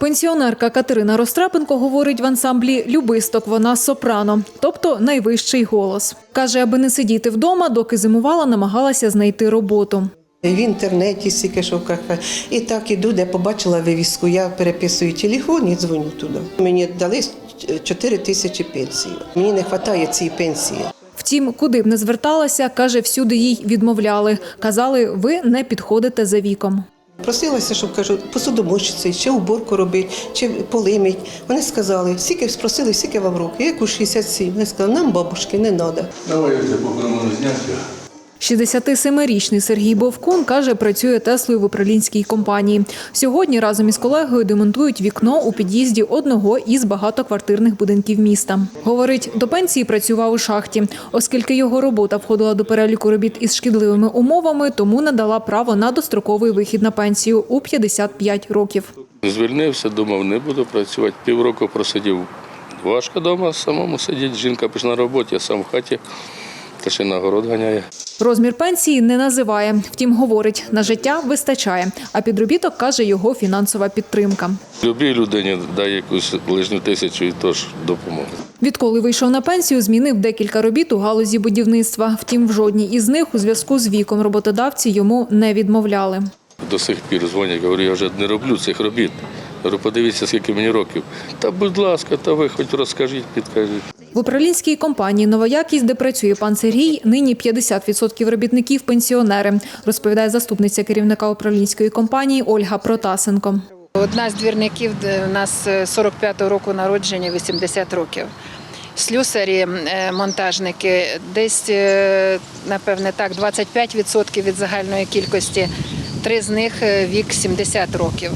Пенсіонерка Катерина Рострапенко говорить в ансамблі Любисток. Вона сопрано, тобто найвищий голос. Каже, аби не сидіти вдома, доки зимувала, намагалася знайти роботу. В інтернеті стільки шуках. І так іду, де побачила вивіску. Я переписую телефон і дзвоню туди. Мені дали 4 тисячі пенсії. Мені не вистачає цієї пенсії. Втім, куди б не зверталася, каже, всюди їй відмовляли. Казали, ви не підходите за віком. Просилася, щоб кажу, посудомочиться, чи уборку робити, чи полимить. Вони сказали, скільки спросили, скільки вам років. Я як у 67. Вони сказали, нам бабушки не треба. Давай я тебе попробую зняти. 67-річний Сергій Бовкун каже, працює Теслою в управлінській компанії. Сьогодні разом із колегою демонтують вікно у під'їзді одного із багатоквартирних будинків міста. Говорить, до пенсії працював у шахті, оскільки його робота входила до переліку робіт із шкідливими умовами, тому надала право на достроковий вихід на пенсію у 55 років. Звільнився, думав, не буду працювати. Півроку просидів. Важко вдома самому сидіти. Жінка пішла на роботу, я сам в хаті, та ще на город ганяє. Розмір пенсії не називає. Втім, говорить, на життя вистачає. А підробіток каже його фінансова підтримка. Любій людині дай якусь лишню тисячу і теж допомога. Відколи вийшов на пенсію, змінив декілька робіт у галузі будівництва. Втім, в жодній із них у зв'язку з віком роботодавці йому не відмовляли. До сих пір дзвонять, говорю, я вже не роблю цих робіт. Говорю, подивіться, скільки мені років. Та будь ласка, та ви хоч розкажіть, підкажіть. В управлінській компанії «Нова якість», де працює пан Сергій, нині 50% робітників – пенсіонери, розповідає заступниця керівника управлінської компанії Ольга Протасенко. Одна з двірників у нас е, 45-го року народження, 80 років. Слюсарі, е, монтажники, десь, е, напевне, так, 25% від загальної кількості, три з них е, вік 70 років.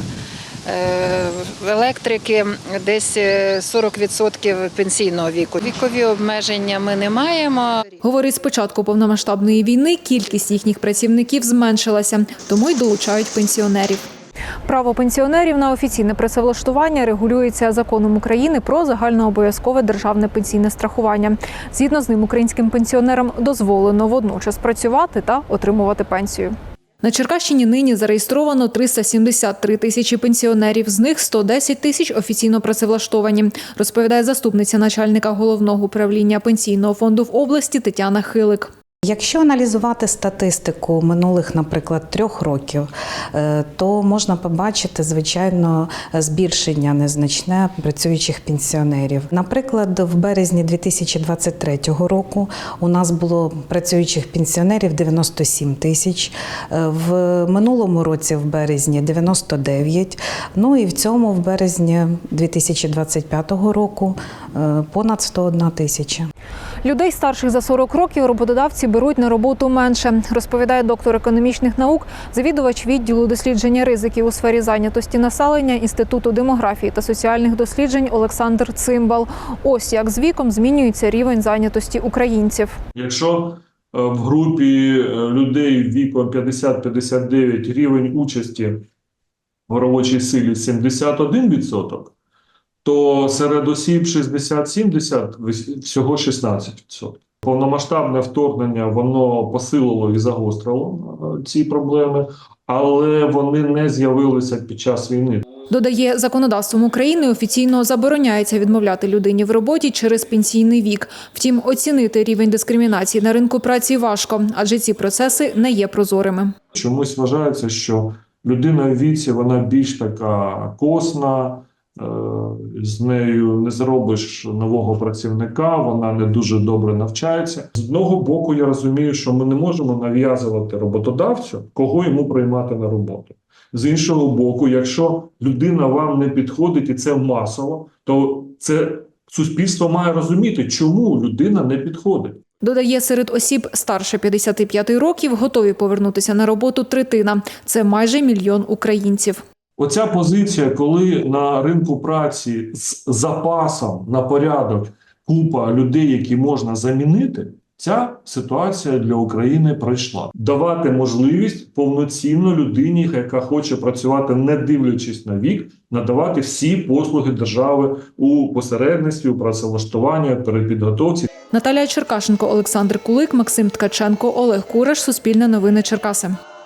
Е, Електрики десь е, 40% пенсійного віку. Вікові обмеження ми не маємо. Говорить, з початку повномасштабної війни кількість їхніх працівників зменшилася, тому й долучають пенсіонерів. Право пенсіонерів на офіційне працевлаштування регулюється законом України про загальнообов'язкове державне пенсійне страхування. Згідно з ним, українським пенсіонерам дозволено водночас працювати та отримувати пенсію. На Черкащині нині зареєстровано 373 тисячі пенсіонерів, з них 110 тисяч офіційно працевлаштовані, розповідає заступниця начальника головного управління пенсійного фонду в області Тетяна Хилик. Якщо аналізувати статистику минулих, наприклад, трьох років, е, то можна побачити, звичайно, збільшення незначне працюючих пенсіонерів. Наприклад, в березні 2023 року у нас було працюючих пенсіонерів 97 тисяч, е, в минулому році, в березні, 99, ну і в цьому, в березні 2025 року, е, понад 101 тисяча. Людей старших за 40 років роботодавці беруть на роботу менше, розповідає доктор економічних наук, завідувач відділу дослідження ризиків у сфері зайнятості населення Інституту демографії та соціальних досліджень Олександр Цимбал. Ось як з віком змінюється рівень зайнятості українців. Якщо е, в групі е, людей віком 50-59 рівень участі в робочій силі 71%, то серед осіб 60-70 вис- всього 16%. Повномасштабне вторгнення воно посилило і загострило е, ці проблеми, але вони не з'явилися під час війни. Додає, законодавством України офіційно забороняється відмовляти людині в роботі через пенсійний вік. Втім, оцінити рівень дискримінації на ринку праці важко, адже ці процеси не є прозорими. Чомусь вважається, що людина в віці вона більш така косна, з нею не зробиш нового працівника, вона не дуже добре навчається. З одного боку, я розумію, що ми не можемо нав'язувати роботодавцю, кого йому приймати на роботу. З іншого боку, якщо людина вам не підходить і це масово, то це суспільство має розуміти, чому людина не підходить. Додає, серед осіб старше 55 років готові повернутися на роботу третина. Це майже мільйон українців. Оця позиція, коли на ринку праці з запасом на порядок купа людей, які можна замінити, ця ситуація для України пройшла. Давати можливість повноцінно людині, яка хоче працювати, не дивлячись на вік, надавати всі послуги держави у посередництві, у працевлаштуванні, перепідготовці. Наталія Черкашенко, Олександр Кулик, Максим Ткаченко, Олег Кураш. Суспільне новини Черкаси.